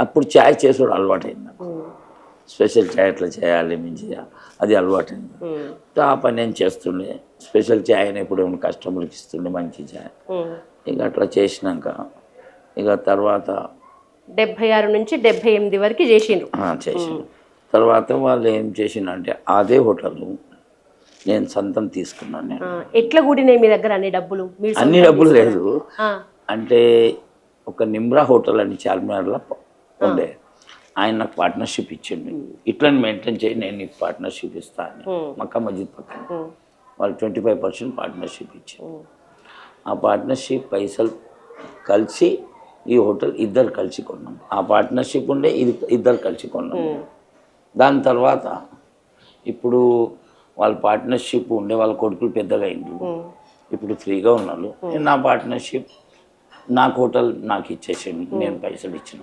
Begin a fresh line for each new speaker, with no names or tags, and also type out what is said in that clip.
అప్పుడు ఛాయ్ చేసుడు అలవాటైంది నాకు. స్పెషల్ ఛాయ్ ఎట్లా చేయాలి మంచిగా అది అలవాటైంది. ఆ పని నేను చేస్తుండే స్పెషల్ ఛాయ్ అని ఎప్పుడు కస్టమర్కి ఇస్తుండే మంచి ఛాయ్ ఇక అట్లా చేసినాక ఇక తర్వాత
డెబ్బై ఆరు నుంచి డెబ్బై ఎనిమిది వరకు చేసిండ్రు.
ఆ, చేసిండు తర్వాత వాళ్ళు ఏం చేసిండంటే అదే హోటల్ నేను సొంతం తీసుకున్నాను నేను.
ఎట్లా కూడినాయి మీ దగ్గర అన్ని డబ్బులు?
అన్ని డబ్బులు లేదు. అంటే ఒక నిమ్రా హోటల్ అని చార్మినార్లో ఉండే. ఆయన నాకు పార్ట్నర్షిప్ ఇచ్చిండు. ఇట్లా మెయింటైన్ చేయి నేను నీకు పార్ట్నర్షిప్ ఇస్తాను మక్కా మస్జిద్ పక్కన. వాళ్ళు ట్వంటీ ఫైవ్ పర్సెంట్ పార్ట్నర్షిప్ ఇచ్చారు ఆ పార్ట్నర్షిప్ పైసలు కలిసి ఈ హోటల్ ఇద్దరు కలిసి కొన్నాం. ఆ పార్ట్నర్షిప్ ఉండే ఇది ఇద్దరు కలిసి కొన్నాం. దాని తర్వాత ఇప్పుడు వాళ్ళ పార్ట్నర్షిప్ ఉండే వాళ్ళ కొడుకులు పెద్దగా అయింది ఇప్పుడు ఫ్రీగా ఉన్నారు. నా పార్ట్నర్షిప్ నాకు హోటల్ నాకు ఇచ్చేసిండు. నేను పైసలు ఇచ్చిన